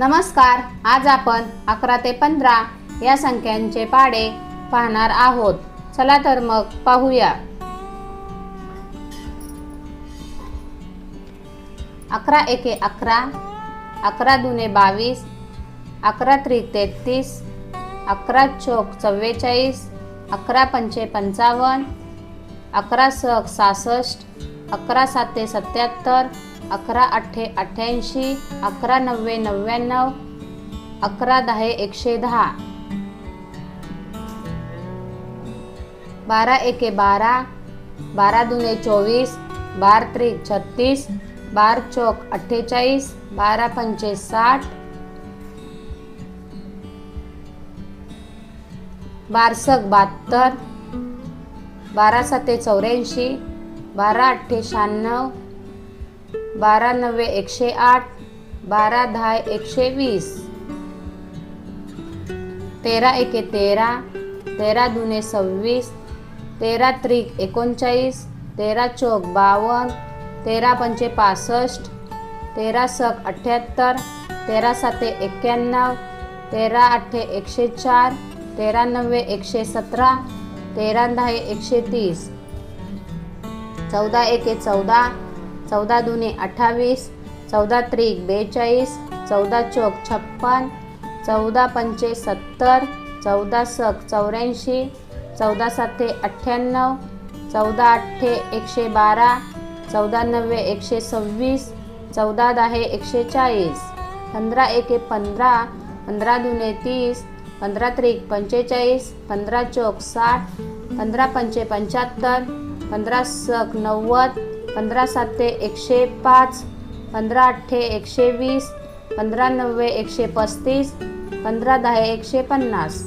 नमस्कार आज आपण अकरा ते पंधरा या संख्यांचे पाडे पाहणार आहोत. चला तर मग पाहूया. अकरा एके अकरा अकरा दुने बावीस अकरा त्रिक तेहतीस अकरा चौक चव्वेचाळीस अकरा पंचे पंचावन्न अकरा सक सहासष्ट अकरा साते सत्याहत्तर अकरा अठ्ठे अठ्ठ्याऐंशी अकरा नव्वे नव्याण्णव अकरा दहा एकशे दहा. बारा एके बारा बारा दुने चोवीस बार त्रिक छत्तीस बार चौक अठ्ठेचाळीस बारा पंचे साठ. बारसक बहात्तर बारा साते चौऱ्याऐंशी बारा अठ्ठे शहाण्णव बारा नव्वे एकशे आठ बारा दहा एकशे वीस. तेरा एके तेरा तेरा दुने सव्वीस तेरा त्रिक एकोणचाळीस तेरा चौक बावन्न तेरा पंचे पासष्ट तेरा सक अठ्ठ्याहत्तर तेरा साते एक्क्याण्णव तेरा अठ्ठे एकशे चार तेरा नव्वे एकशे सतरा तेरा दहा एकशे तीस. चौदा एके चौदा चौदा दुने अठ्ठावीस चौदा त्रिक बेचाळीस चौदा चौक छप्पन चौदा पंचे सत्तर चौदा सक चौऱ्याऐंशी चौदा साते अठ्ठ्याण्णव चौदा अठ्ठे एकशे बारा चौदा नव्वे एकशे सव्वीस चौदा दहा एकशे चाळीस पंधरा एके पंधरा पंधरा दुने तीस पंधरा त्रिक पंचेचाळीस पंधरा चौक साठ पंधरा पंचे पंच्याहत्तर पंधरा सक नव्वद पंधरा साते एकशे पाच पंधरा अठ्ठे एकशे वीस पंधरा नव्वे एकशे पस्तीस पंधरा दहा एकशे पन्नास.